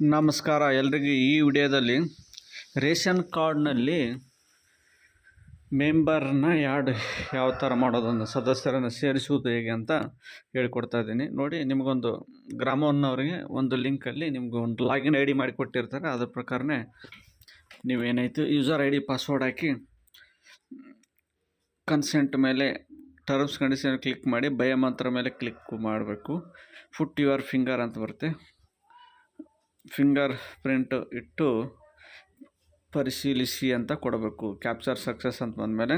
ನಮಸ್ಕಾರ ಎಲ್ರಿಗೂ ಈ ವಿಡಿಯೋದಲ್ಲಿ ರೇಷನ್ ಕಾರ್ಡ್ನಲ್ಲಿ ಮೆಂಬರ್ನ ಯಾರ್ಡ್ ಯಾವ ಥರ ಮಾಡೋದನ್ನು, ಸದಸ್ಯರನ್ನು ಸೇರಿಸುವುದು ಹೇಗೆ ಅಂತ ಹೇಳ್ಕೊಡ್ತಾ ಇದ್ದೀನಿ. ನೋಡಿ, ನಿಮಗೊಂದು ಗ್ರಾಮವನ್ನವರಿಗೆ ಒಂದು ಲಿಂಕಲ್ಲಿ ನಿಮ್ಗೆ ಒಂದು ಲಾಗಿನ್ ಐ ಡಿ ಮಾಡಿ ಕೊಟ್ಟಿರ್ತಾರೆ ಅದ್ರ ಪ್ರಕಾರನೇ ನೀವೇನಾಯಿತು ಯೂಸರ್ ಐ ಡಿ ಪಾಸ್ವರ್ಡ್ ಹಾಕಿ ಕನ್ಸೆಂಟ್ ಮೇಲೆ ಟರ್ಮ್ಸ್, ಕಂಡೀಷನ್ ಕ್ಲಿಕ್ ಮಾಡಿ, ಬಯ ಮಂತ್ರ ಮೇಲೆ ಕ್ಲಿಕ್ ಮಾಡಬೇಕು. ಫುಟ್ ಯುವರ್ ಫಿಂಗರ್ ಅಂತ ಬರುತ್ತೆ. ಫಿಂಗರ್ ಪ್ರಿಂಟ್ ಇಟ್ಟು ಪರಿಶೀಲಿಸಿ ಅಂತ ಕೊಡಬೇಕು. ಕ್ಯಾಪ್ಚರ್ ಸಕ್ಸಸ್ ಅಂತ ಬಂದಮೇಲೆ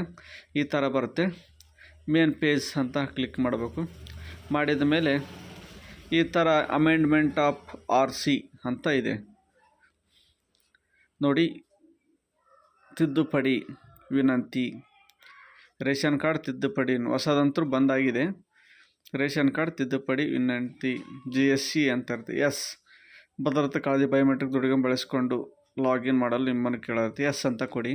ಈ ಥರ ಬರುತ್ತೆ. ಮೇನ್ ಪೇಜ್ ಅಂತ ಕ್ಲಿಕ್ ಮಾಡಬೇಕು. ಮಾಡಿದ ಮೇಲೆ ಈ ಥರ ಅಮೆಂಡ್ಮೆಂಟ್ ಆಫ್ ಆರ್ ಸಿ ಅಂತ ಇದೆ. ನೋಡಿ, ತಿದ್ದುಪಡಿ ವಿನಂತಿ. ರೇಷನ್ ಕಾರ್ಡ್ ತಿದ್ದುಪಡಿ ಹೊಸದಂತೂ ಬಂದಾಗಿದೆ. ರೇಷನ್ ಕಾರ್ಡ್ ತಿದ್ದುಪಡಿ ವಿನಂತಿ. ಜಿ ಎಸ್ ಸಿ ಅಂತ ಇರ್ತದೆ ಎಸ್. ಭದ್ರತಾ ಕಾಳಜಿ ಬಯೋಮೆಟ್ರಿಕ್ ದುಡಿಗೆ ಬಳಸಿಕೊಂಡು ಲಾಗಿನ್ ಮಾಡಲು ನಿಮ್ಮನ್ನು ಕೇಳುತ್ತೆ ಎಸ್ ಅಂತ ಕೊಡಿ.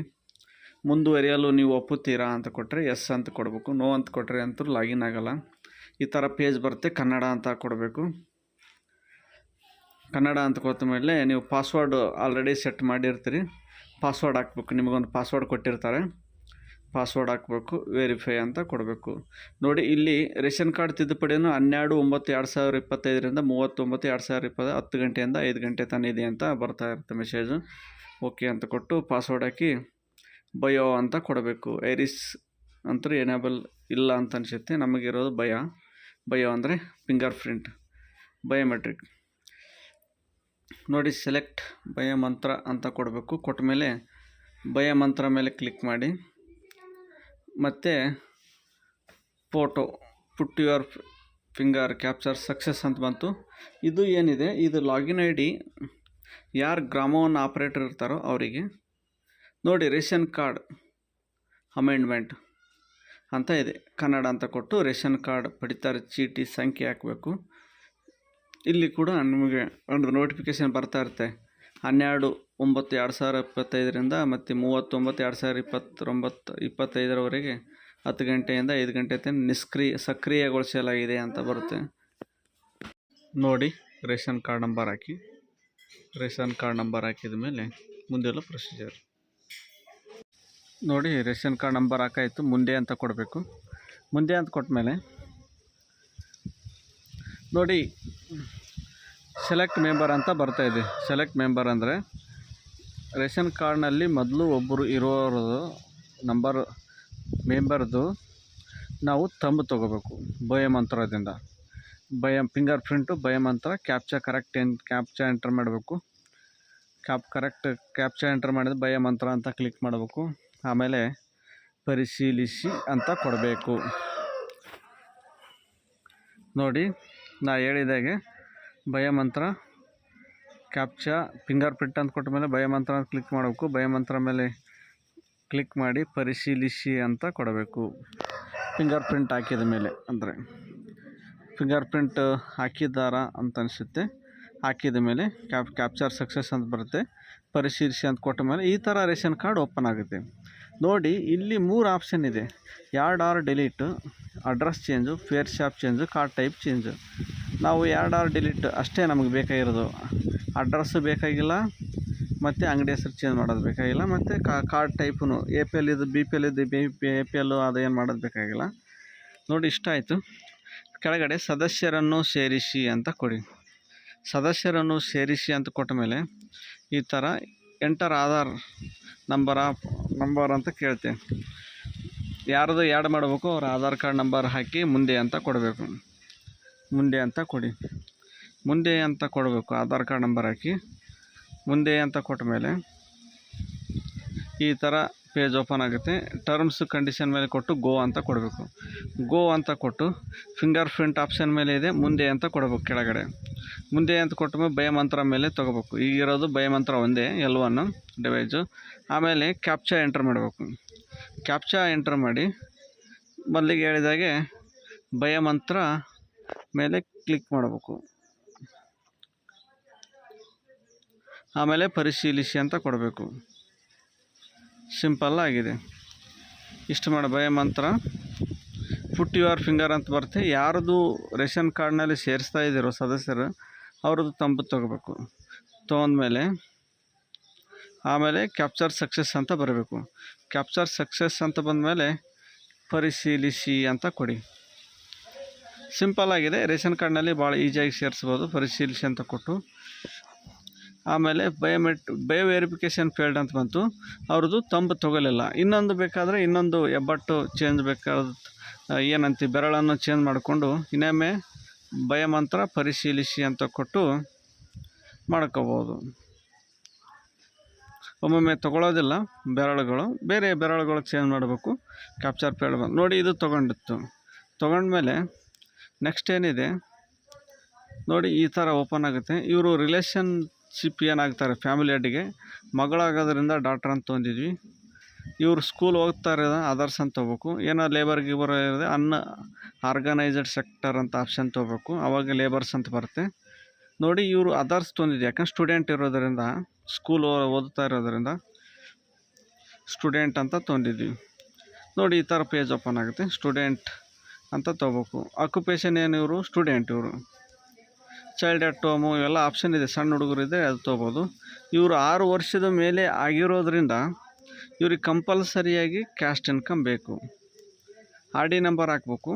ಮುಂದುವರಿಯಲು ನೀವು ಒಪ್ಪುತ್ತೀರಾ ಅಂತ ಕೊಟ್ಟರೆ ಎಸ್ ಅಂತ ಕೊಡಬೇಕು. ನೋ ಅಂತ ಕೊಟ್ಟರೆ ಅಂತೂ ಲಾಗಿನ್ ಆಗಲ್ಲ. ಈ ಥರ ಪೇಜ್ ಬರುತ್ತೆ. ಕನ್ನಡ ಅಂತ ಕೊಡಬೇಕು. ಕನ್ನಡ ಅಂತ ಕೊಟ್ಟ ಮೇಲೆ ನೀವು ಪಾಸ್ವರ್ಡ್ ಆಲ್ರೆಡಿ ಸೆಟ್ ಮಾಡಿರ್ತೀರಿ. ಪಾಸ್ವರ್ಡ್ ಹಾಕ್ಬೇಕು. ನಿಮಗೊಂದು ಪಾಸ್ವರ್ಡ್ ಕೊಟ್ಟಿರ್ತಾರೆ. ಪಾಸ್ವರ್ಡ್ ಹಾಕಬೇಕು ವೆರಿಫೈ ಅಂತ ಕೊಡಬೇಕು. ನೋಡಿ, ಇಲ್ಲಿ ರೇಷನ್ ಕಾರ್ಡ್ ತಿದ್ದುಪಡಿಯನ್ನು ಹನ್ನೆರಡು, ಒಂಬತ್ತು, ಎರಡು ಸಾವಿರ ಇಪ್ಪತ್ತೈದರಿಂದ ಮೂವತ್ತೊಂಬತ್ತು, ಎರಡು ಸಾವಿರ ಇಪ್ಪತ್ತು, ಹತ್ತು ಗಂಟೆಯಿಂದ ಐದು ಗಂಟೆ ತನಕ ಇದೆ ಅಂತ ಬರ್ತಾ ಇರುತ್ತೆ ಮೆಸೇಜು ಓಕೆ ಅಂತ ಕೊಟ್ಟು ಪಾಸ್ವರ್ಡ್ ಹಾಕಿ ಬಯೋ ಅಂತ ಕೊಡಬೇಕು. ಐರಿಸ್ ಅಂತೂ ಎನೇಬಲ್ ಇಲ್ಲ ಅಂತ ಅನಿಸುತ್ತೆ. ನಮಗಿರೋದು ಭಯ. ಬಯೋ ಅಂದರೆ ಫಿಂಗರ್ ಪ್ರಿಂಟ್ ಬಯೋಮೆಟ್ರಿಕ್ ನೋಡಿ ಸೆಲೆಕ್ಟ್ ಬಯೋಮಂತ್ರ ಅಂತ ಕೊಡಬೇಕು. ಕೊಟ್ಟ ಮೇಲೆ ಬಯೋಮಂತ್ರ ಮೇಲೆ ಕ್ಲಿಕ್ ಮಾಡಿ. ಮತ್ತು photo, put your finger capture success ಅಂತ ಬಂತು. ಇದು ಏನಿದೆ? ಇದು ಲಾಗಿನ್ ಐ ಡಿ ಯಾರು ಗ್ರಾಮವನ್ನ ಆಪ್ರೇಟರ್ ಇರ್ತಾರೋ ಅವರಿಗೆ. ನೋಡಿ, ರೇಷನ್ ಕಾರ್ಡ್ ಅಮೆಂಡ್ಮೆಂಟ್ ಅಂತ ಇದೆ. ಕನ್ನಡ ಅಂತ ಕೊಟ್ಟು ರೇಷನ್ ಕಾರ್ಡ್ ಪಡಿತಾರೆ, ಚೀಟಿ ಸಂಖ್ಯೆ ಹಾಕಬೇಕು. ಇಲ್ಲಿ ಕೂಡ ನಿಮಗೆ ಒಂದು ನೋಟಿಫಿಕೇಷನ್ ಬರ್ತಾ ಇರುತ್ತೆ. ಹನ್ನೆರಡು ಒಂಬತ್ತು ಎರಡು ಸಾವಿರ ಇಪ್ಪತ್ತೈದರಿಂದ ಮತ್ತು ಮೂವತ್ತೊಂಬತ್ತು ಎರಡು ಸಾವಿರ ಇಪ್ಪತ್ತೊಂಬತ್ತು ಇಪ್ಪತ್ತೈದರವರೆಗೆ ಹತ್ತು ಗಂಟೆಯಿಂದ ಐದು ಗಂಟೆ ತನಕ ನಿಷ್ಕ್ರಿಯ ಸಕ್ರಿಯಗೊಳಿಸಲಾಗಿದೆ ಅಂತ ಬರುತ್ತೆ. ನೋಡಿ, ರೇಷನ್ ಕಾರ್ಡ್ ನಂಬರ್ ಹಾಕಿ. ರೇಷನ್ ಕಾರ್ಡ್ ನಂಬರ್ ಹಾಕಿದ ಮೇಲೆ ಮುಂದೆಲ್ಲ ಪ್ರೊಸೀಜರ್. ನೋಡಿ, ರೇಷನ್ ಕಾರ್ಡ್ ನಂಬರ್ ಹಾಕಾಯಿತು, ಮುಂದೆ ಅಂತ ಕೊಡಬೇಕು. ಮುಂದೆ ಅಂತ ಕೊಟ್ಟ ಮೇಲೆ ನೋಡಿ, ಸೆಲೆಕ್ಟ್ ಮೆಂಬರ್ ಅಂತ ಬರ್ತಾ ಇದೆ. ಸೆಲೆಕ್ಟ್ ಮೆಂಬರ್ ಅಂದರೆ ರೇಷನ್ ಕಾರ್ಡ್ನಲ್ಲಿ ಮೊದಲು ಒಬ್ಬರು ಇರೋರದು, ನಂಬರ್, ಮೆಂಬರ್ದು ನಾವು ತಂಬು ತೊಗೋಬೇಕು ಬಯೋಮಂತ್ರದಿಂದ ಭಯ, finger print Biomantra captcha correct ಎನ್, ಕ್ಯಾಪ್ಚಾ ಎಂಟ್ರ್ ಮಾಡಬೇಕು. ಕ್ಯಾಪ್, ಕರೆಕ್ಟ್ ಕ್ಯಾಪ್ಚಾ ಎಂಟ್ರ್ ಮಾಡಿದ ಬಯೋಮಂತ್ರ ಅಂತ ಕ್ಲಿಕ್ ಮಾಡಬೇಕು. ಆಮೇಲೆ ಪರಿಶೀಲಿಸಿ ಅಂತ ಕೊಡಬೇಕು. ನೋಡಿ, ನಾ ಹೇಳಿದಾಗೆ ಬಯೋಮಂತ್ರ ಕ್ಯಾಪ್ಚಾ ಫಿಂಗರ್ ಪ್ರಿಂಟ್ ಅಂತ ಕೊಟ್ಟ ಮೇಲೆ ಭಯಮಂತ್ರ ಅಂತ ಕ್ಲಿಕ್ ಮಾಡಬೇಕು. ಭಯಮಂತ್ರ ಮೇಲೆ ಕ್ಲಿಕ್ ಮಾಡಿ ಪರಿಶೀಲಿಸಿ ಅಂತ ಕೊಡಬೇಕು. ಫಿಂಗರ್ ಪ್ರಿಂಟ್ ಹಾಕಿದ ಮೇಲೆ ಅಂದರೆ ಫಿಂಗರ್ ಪ್ರಿಂಟ್ ಹಾಕಿದ್ದಾರಾ ಅಂತ ಅನಿಸುತ್ತೆ. ಹಾಕಿದ ಮೇಲೆ ಕ್ಯಾಪ್ ಕ್ಯಾಪ್ಚರ್ ಸಕ್ಸಸ್ ಅಂತ ಬರುತ್ತೆ. ಪರಿಶೀಲಿಸಿ ಅಂತ ಕೊಟ್ಟ ಮೇಲೆ ಈ ಥರ ರೇಷನ್ ಕಾರ್ಡ್ ಓಪನ್ ಆಗುತ್ತೆ. ನೋಡಿ, ಇಲ್ಲಿ ಮೂರು ಆಪ್ಷನ್ ಇದೆ. Add or delete address change fair shop change card type change ನಾವು ಎರಡು ಆರ್ ಡಿಲೀಟ್ ಅಷ್ಟೇ ನಮಗೆ ಬೇಕಾಗಿರೋದು. ಅಡ್ರೆಸ್ಸು ಬೇಕಾಗಿಲ್ಲ, ಮತ್ತು ಅಂಗಡಿ ಹೆಸರು ಚೇಂಜ್ ಮಾಡೋದು ಬೇಕಾಗಿಲ್ಲ, ಮತ್ತು card type A P L ಇದು ಬಿ ಪಿ ಎಲ್ ಇದು B P A P L ಏನು ಮಾಡೋದು ಬೇಕಾಗಿಲ್ಲ. ನೋಡಿ ಇಷ್ಟ ಆಯಿತು. ಕೆಳಗಡೆ ಸದಸ್ಯರನ್ನು ಸೇರಿಸಿ ಅಂತ ಕೊಡಿ. ಸದಸ್ಯರನ್ನು ಸೇರಿಸಿ ಅಂತ ಕೊಟ್ಟ ಮೇಲೆ ಈ ಥರ ಎಂಟರ್ ಆಧಾರ್ ನಂಬರ್ ನಂಬರ್ ಅಂತ ಕೇಳ್ತೆ. ಯಾರದು ಆ್ಯಡ್ ಮಾಡಬೇಕು ಅವ್ರ ಆಧಾರ್ ಕಾರ್ಡ್ ನಂಬರ್ ಹಾಕಿ ಮುಂದೆ ಅಂತ ಕೊಡಬೇಕು. ಮುಂದೆ ಅಂತ ಕೊಡಿ. ಮುಂದೆ ಅಂತ ಕೊಡಬೇಕು. ಆಧಾರ್ ಕಾರ್ಡ್ ನಂಬರ್ ಹಾಕಿ. ಮುಂದೆ ಅಂತ ಕೊಟ್ಟ ಮೇಲೆ ಈ ಥರ ಪೇಜ್ ಓಪನ್ ಆಗುತ್ತೆ. ಟರ್ಮ್ಸ್, ಕಂಡೀಷನ್ ಮೇಲೆ ಕೊಟ್ಟು ಗೋ ಅಂತ ಕೊಡಬೇಕು. ಗೋ ಅಂತ ಕೊಟ್ಟು ಫಿಂಗರ್ ಪ್ರಿಂಟ್ ಆಪ್ಷನ್ ಮೇಲೆ ಇದೆ. ಮುಂದೆ ಅಂತ ಕೊಡಬೇಕು ಕೆಳಗಡೆ. ಮುಂದೆ ಅಂತ ಕೊಟ್ಟ ಮೇಲೆ ಭಯಮಂತ್ರ ಮೇಲೆ ತೊಗೋಬೇಕು. ಈಗಿರೋದು ಭಯಮಂತ್ರ ಒಂದೇ ಎಲ್ ಒನ್ ಡಿವೈಸು ಆಮೇಲೆ ಕ್ಯಾಪ್ಚಾ ಎಂಟ್ರ್ ಮಾಡಬೇಕು. ಕ್ಯಾಪ್ಚಾ ಎಂಟ್ರ್ ಮಾಡಿ ಮೊದಲಿಗೆ ಹೇಳಿದಾಗೆ ಬಯೋಮಂತ್ರ ಮೇಲೆ ಕ್ಲಿಕ್ ಮಾಡಬೇಕು. ಆಮೇಲೆ ಪರಿಶೀಲಿಸಿ ಅಂತ ಕೊಡಬೇಕು. ಸಿಂಪಲ್ ಆಗಿದೆ. ಇಷ್ಟು ಮಾಡಿ ಭಯ ಮಂತ್ರ. ಫುಟ್ ಯುವರ್ ಫಿಂಗರ್ ಅಂತ ಬರುತ್ತೆ. ಯಾರದು ರೇಷನ್ ಕಾರ್ಡ್ನಲ್ಲಿ ಸೇರಿಸ್ತಾ ಇದ್ದೀರೋ ಸದಸ್ಯರು, ಅವ್ರದ್ದು ತಂಬು ತೊಗೋಬೇಕು. ತೊಗೊಂಡ್ಮೇಲೆ, ಆಮೇಲೆ ಕ್ಯಾಪ್ಚರ್ ಸಕ್ಸಸ್ ಅಂತ ಬರಬೇಕು. ಕ್ಯಾಪ್ಚರ್ ಸಕ್ಸಸ್ ಅಂತ ಬಂದಮೇಲೆ ಪರಿಶೀಲಿಸಿ ಅಂತ ಕೊಡಿ. ಸಿಂಪಲ್ ಆಗಿದೆ. ರೇಷನ್ ಕಾರ್ಡ್ನಲ್ಲಿ ಭಾಳ ಈಸಿಯಾಗಿ ಸೇರಿಸ್ಬೋದು. ಪರಿಶೀಲಿಸಿ ಅಂತ ಕೊಟ್ಟು. ಆಮೇಲೆ ಬಯೋಮೆಟ್ ಬಯೋ ವೆರಿಫಿಕೇಷನ್ ಫೇಲ್ಡ್ ಅಂತ ಬಂತು. ಅವ್ರದ್ದು ತಂಬು ತೊಗೊಲಿಲ್ಲ. ಇನ್ನೊಂದು ಬೇಕಾದರೆ ಇನ್ನೊಂದು ಹೆಬ್ಬಟ್ಟು ಚೇಂಜ್ ಬೇಕಾದ ಏನಂತಿ, ಬೆರಳನ್ನು ಚೇಂಜ್ ಮಾಡಿಕೊಂಡು ಇನ್ನೊಮ್ಮೆ ಭಯಮಂತ್ರ ಪರಿಶೀಲಿಸಿ ಅಂತ ಕೊಟ್ಟು ಮಾಡ್ಕೋಬೋದು. ಒಮ್ಮೊಮ್ಮೆ ತೊಗೊಳೋದಿಲ್ಲ. ಬೆರಳುಗಳು, ಬೇರೆ ಬೆರಳುಗಳು ಚೇಂಜ್ ಮಾಡಬೇಕು. ಕ್ಯಾಪ್ಚರ್ ಪೇಡ್ ಬಂದು, ನೋಡಿ ಇದು ತೊಗೊಂಡಿತ್ತು. ತೊಗೊಂಡ್ಮೇಲೆ ನೆಕ್ಸ್ಟ್ ಏನಿದೆ? ನೋಡಿ, ಈ ಥರ ಓಪನ್ ಆಗುತ್ತೆ. ಇವರು ರಿಲೇಷನ್ಶಿಪ್ ಏನಾಗ್ತಾರೆ ಫ್ಯಾಮಿಲಿ ಅಡ್ಡಿಗೆ ಮಗಳಾಗೋದ್ರಿಂದ ಡಾಕ್ಟ್ರ್ ಅಂತ ತೊಂದಿದ್ವಿ ಇವರು ಸ್ಕೂಲ್ ಹೋಗ್ತಾರೆ ಅದರ್ಸ್ ಅಂತ ತೊಗೋಬೇಕು. ಏನೋ ಲೇಬರ್ ಗಿಬರ್ ಇರೋದೆ ಅನ್ನ ಆರ್ಗನೈಸ್ಡ್ ಸೆಕ್ಟರ್ ಅಂತ ಆಪ್ಷನ್ ತೊಗೋಬೇಕು. ಅವಾಗ ಲೇಬರ್ಸ್ ಅಂತ ಬರುತ್ತೆ. ನೋಡಿ, ಇವರು ಅದರ್ಸ್ ತೊಂದಿದ್ವಿ ಯಾಕಂದ್ರೆ ಸ್ಟೂಡೆಂಟ್ ಇರೋದರಿಂದ ಸ್ಕೂಲ್ ಓದ್ತಾ ಇರೋದರಿಂದ ಸ್ಟೂಡೆಂಟ್ ಅಂತ ತೊಂದಿದ್ವಿ ನೋಡಿ, ಈ ಥರ ಪೇಜ್ ಓಪನ್ ಆಗುತ್ತೆ. ಸ್ಟೂಡೆಂಟ್ ಅಂತ ತೊಗೋಬೇಕು. ಆಕ್ಯುಪೇಷನ್ ಏನು ಇವರು? ಸ್ಟೂಡೆಂಟ್ ಇವರು. ಚೈಲ್ಡ್ ಅಟ್ ಹೋಮು ಇವೆಲ್ಲ ಆಪ್ಷನ್ ಇದೆ. ಸಣ್ಣ ಹುಡುಗರು ಇದ್ದರೆ ಅದು ತೊಗೋಬೋದು. ಇವರು ಆರು ವರ್ಷದ ಮೇಲೆ ಆಗಿರೋದ್ರಿಂದ ಇವ್ರಿಗೆ ಕಂಪಲ್ಸರಿಯಾಗಿ ಕ್ಯಾಸ್ಟ್ ಇನ್ಕಮ್ ಬೇಕು. ಆರ್ ಡಿ ನಂಬರ್ ಹಾಕ್ಬೇಕು.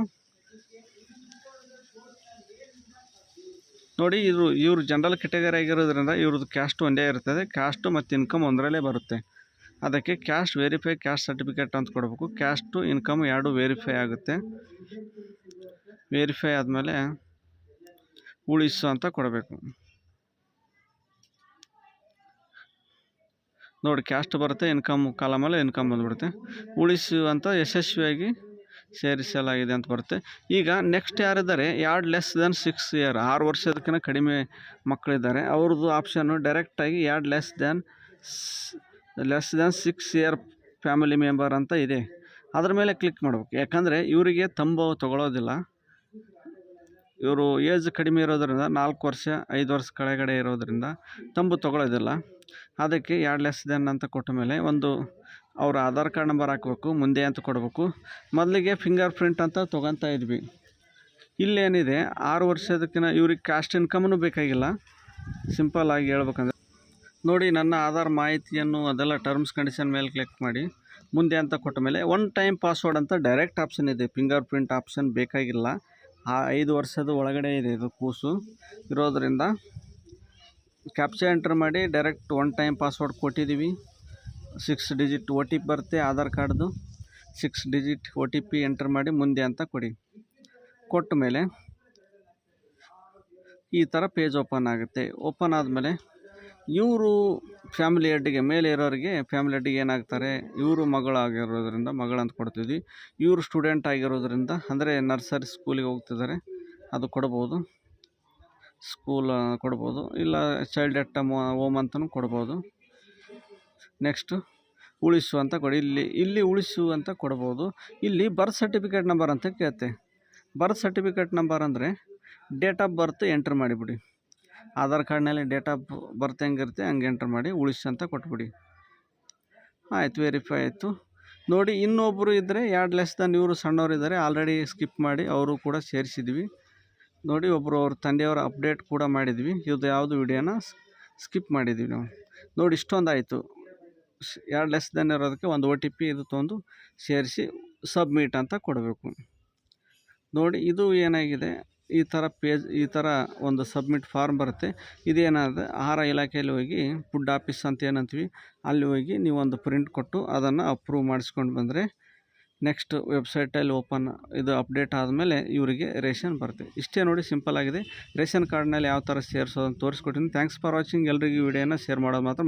ನೋಡಿ, ಇವರು ಇವರು ಜನರಲ್ ಕೆಟಗರಿ ಆಗಿರೋದ್ರಿಂದ ಇವ್ರದ್ದು ಕ್ಯಾಸ್ಟ್ ಒಂದೇ ಇರ್ತದೆ. ಕ್ಯಾಸ್ಟು ಮತ್ತು ಇನ್ಕಮ್ ಒಂದರಲ್ಲೇ ಬರುತ್ತೆ. ಅದಕ್ಕೆ ಕ್ಯಾಸ್ಟ್ ವೆರಿಫೈ ಕ್ಯಾಸ್ಟ್ ಸರ್ಟಿಫಿಕೇಟ್ ಅಂತ ಕೊಡಬೇಕು. ಕ್ಯಾಸ್ಟು ಇನ್ಕಮ್ ಎರಡು ವೆರಿಫೈ ಆಗುತ್ತೆ. ವೆರಿಫೈ ಆದಮೇಲೆ ಉಳಿಸು ಅಂತ ಕೊಡಬೇಕು. ನೋಡಿ ಕ್ಯಾಸ್ಟ್ ಬರುತ್ತೆ ಇನ್ಕಮ್ ಕಾಲಮಲ್ಲಿ ಇನ್ಕಮ್ ಬಂದುಬಿಡುತ್ತೆ. ಉಳಿಸು ಅಂತ ಯಶಸ್ವಿಯಾಗಿ ಸೇರಿಸಲಾಗಿದೆ ಅಂತ ಬರುತ್ತೆ. ಈಗ ನೆಕ್ಸ್ಟ್ ಯಾರಿದ್ದಾರೆ? ಎರಡು ಲೆಸ್ ದೆನ್ ಸಿಕ್ಸ್ ಇಯರ್ ಆರು ವರ್ಷದಕ್ಕಿಂತ ಕಡಿಮೆ ಮಕ್ಕಳಿದ್ದಾರೆ ಅವ್ರದ್ದು ಆಪ್ಷನ್ನು ಡೈರೆಕ್ಟಾಗಿ ಎರಡು less than less than six year family member ಅಂತ ಇದೆ. ಅದ್ರ ಮೇಲೆ ಕ್ಲಿಕ್ ಮಾಡಬೇಕು. ಯಾಕಂದರೆ ಇವರಿಗೆ ತಂಬು ತಗೊಳ್ಳೋದಿಲ್ಲ ಇವರು ಏಜ್ ಕಡಿಮೆ ಇರೋದರಿಂದ ನಾಲ್ಕು ವರ್ಷ, ಐದು ವರ್ಷ ಕೆಳಗಡೆ ಇರೋದರಿಂದ ತಂಬು ತಗೊಳ್ಳೋದಿಲ್ಲ ಅದಕ್ಕೆ ಎರಡು ಲೆಸ್ ದ್ಯಾನ್ ಅಂತ ಕೊಟ್ಟ ಮೇಲೆ ಒಂದು ಅವರ ಆಧಾರ್ ಕಾರ್ಡ್ ನಂಬರ್ ಹಾಕಬೇಕು, ಮುಂದೆ ಅಂತ ಕೊಡಬೇಕು. ಮೊದಲಿಗೆ ಫಿಂಗರ್ ಪ್ರಿಂಟ್ ಅಂತ ತೊಗೊತಾ ಇದ್ವಿ. ಇಲ್ಲೇನಿದೆ, ಆರು ವರ್ಷದಕ್ಕಿಂತ ಇವ್ರಿಗೆ ಕ್ಯಾಸ್ಟ್ ಇನ್ಕಮ್ನು ಬೇಕಾಗಿಲ್ಲ. ಸಿಂಪಲ್ ಆಗಿ ಹೇಳ್ಬೇಕಂದ್ರೆ ನೋಡಿ ನನ್ನ ಆಧಾರ್ ಮಾಹಿತಿಯನ್ನು ಅದೆಲ್ಲ ಟರ್ಮ್ಸ್ ಕಂಡೀಷನ್ ಮೇಲೆ ಕ್ಲಿಕ್ ಮಾಡಿ. ಮುಂದೆ ಅಂತ ಕೊಟ್ಟ ಮೇಲೆ ಒನ್ ಟೈಮ್ ಪಾಸ್ವರ್ಡ್ ಅಂತ ಡೈರೆಕ್ಟ್ ಆಪ್ಷನ್ ಇದೆ. ಫಿಂಗರ್ ಪ್ರಿಂಟ್ ಆಪ್ಷನ್ ಬೇಕಾಗಿಲ್ಲ. ಆ ಐದು ವರ್ಷದ ಒಳಗಡೆ ಇದೆ ಇದು ಕೂಸು. ಇರೋದರಿಂದ ಕ್ಯಾಪ್ಚಾ ಎಂಟ್ರ್ ಮಾಡಿ ಡೈರೆಕ್ಟ್ ಒನ್ ಟೈಮ್ ಪಾಸ್ವರ್ಡ್ ಕೊಟ್ಟಿದ್ದೀವಿ. Six digit O T P ಬರುತ್ತೆ ಆಧಾರ್ ಕಾರ್ಡ್ದು. Six digit O T P enter ಮಾಡಿ ಮುಂದೆ ಅಂತ ಕೊಡಿ. ಕೊಟ್ಟ ಮೇಲೆ ಈ ಥರ ಪೇಜ್ ಓಪನ್ ಆಗುತ್ತೆ. ಓಪನ್ ಆದಮೇಲೆ ಇವರು ಫ್ಯಾಮಿಲಿ ಹೆಡ್ಗೆ ಮೇಲೆ ಇರೋರಿಗೆ ಫ್ಯಾಮಿಲಿ ಹೆಡ್ಗೆ ಏನಾಗ್ತಾರೆ? ಇವರು ಮಗಳಾಗಿರೋದ್ರಿಂದ ಮಗಳಂತ ಕೊಡ್ತಿದ್ವಿ. ಇವರು ಸ್ಟೂಡೆಂಟ್ ಆಗಿರೋದ್ರಿಂದ ಅಂದರೆ ನರ್ಸರಿ ಸ್ಕೂಲಿಗೆ ಹೋಗ್ತಿದ್ದಾರೆ. ಅದು ಕೊಡ್ಬೋದು. ಸ್ಕೂಲ್ ಕೊಡ್ಬೋದು. ಇಲ್ಲ ಚೈಲ್ಡ್ ಎಟ್ ಹೋಮ್ ಅಂತಲೂ ಕೊಡ್ಬೋದು. ನೆಕ್ಸ್ಟು ಉಳಿಸು ಅಂತ ಕೊಡಿ. ಇಲ್ಲಿ ಇಲ್ಲಿ ಉಳಿಸು ಅಂತ ಕೊಡ್ಬೋದು. ಇಲ್ಲಿ ಬರ್ತ್ ಸರ್ಟಿಫಿಕೇಟ್ ನಂಬರ್ ಅಂತ ಕೇಳುತ್ತೆ ಬರ್ತ್ ಸರ್ಟಿಫಿಕೇಟ್ ನಂಬರ್ ಅಂದರೆ ಡೇಟ್ ಆಫ್ ಬರ್ತ್ ಎಂಟ್ರ್ ಮಾಡಿಬಿಡಿ. ಆಧಾರ್ ಕಾರ್ಡ್ನಲ್ಲಿ ಡೇಟ್ ಆಫ್ ಬರ್ತ್ ಹೆಂಗಿರುತ್ತೆ ಹಂಗೆ ಎಂಟ್ರ್ ಮಾಡಿ ಉಳಿಸಿ ಅಂತ ಕೊಟ್ಬಿಡಿ. ಆಯ್ತು ವೆರಿಫೈ ಆಯಿತು. ನೋಡಿ ಇನ್ನೊಬ್ಬರು ಇದ್ದರೆ ಎರಡು ಲೆಸ್ ದನ್ ಇವರು ಸಣ್ಣವ್ರು ಇದ್ದಾರೆ ಆಲ್ರೆಡಿ ಸ್ಕಿಪ್ ಮಾಡಿ ಅವರು ಕೂಡ ಸೇರಿಸಿದ್ವಿ. ನೋಡಿ ಒಬ್ಬರು ಅವ್ರ ತಂದೆಯವರ ಅಪ್ಡೇಟ್ ಕೂಡ ಮಾಡಿದ್ವಿ. ಇದು ಯಾವುದು ವಿಡಿಯೋನ ಸ್ಕಿಪ್ ಮಾಡಿದ್ವಿ ನಾವು. ನೋಡಿ, ಇಷ್ಟೊಂದು ಆಯಿತು. ಎರಡು ಲೆಸ್ ದನ್ ಇರೋದಕ್ಕೆ ಒಂದು ಒ ಟಿ ಪಿ ಇದು ತೊಗೊಂಡು ಸೇರಿಸಿ ಸಬ್ಮಿಟ್ ಅಂತ ಕೊಡಬೇಕು. ನೋಡಿ, ಇದು ಏನಾಗಿದೆ? ಈ ಥರ ಪೇಜ್, ಈ ಥರ ಒಂದು ಸಬ್ಮಿಟ್ ಫಾರ್ಮ್ ಬರುತ್ತೆ. ಇದೇನಾದ್ರೆ ಆಹಾರ ಇಲಾಖೆಯಲ್ಲಿ ಹೋಗಿ ಫುಡ್ ಆಫೀಸ್ ಅಂತ ಏನಂತೀವಿ, ಅಲ್ಲಿ ಹೋಗಿ ನೀವು ಒಂದು ಪ್ರಿಂಟ್ ಕೊಟ್ಟು ಅದನ್ನು ಅಪ್ರೂವ್ ಮಾಡಿಸ್ಕೊಂಡು ಬಂದರೆ ನೆಕ್ಸ್ಟ್ ವೆಬ್ಸೈಟಲ್ಲಿ ಓಪನ್, ಇದು ಅಪ್ಡೇಟ್ ಆದಮೇಲೆ ಇವರಿಗೆ ರೇಷನ್ ಬರುತ್ತೆ. ಇಷ್ಟೇ ನೋಡಿ, ಸಿಂಪಲ್ ಆಗಿದೆ. ರೇಷನ್ ಕಾರ್ಡ್ನಲ್ಲಿ ಯಾವ ಥರ ಸೇರಿಸೋದು ಅಂತ ತೋರಿಸ್ಕೊಟ್ಟಿನಿ ಥ್ಯಾಂಕ್ಸ್ ಫಾರ್ ವಾಚಿಂಗ್. ಎಲ್ರಿಗೂ ವಿಡಿಯೋನ ಶೇರ್ ಮಾಡೋದು ಮಾತ್ರ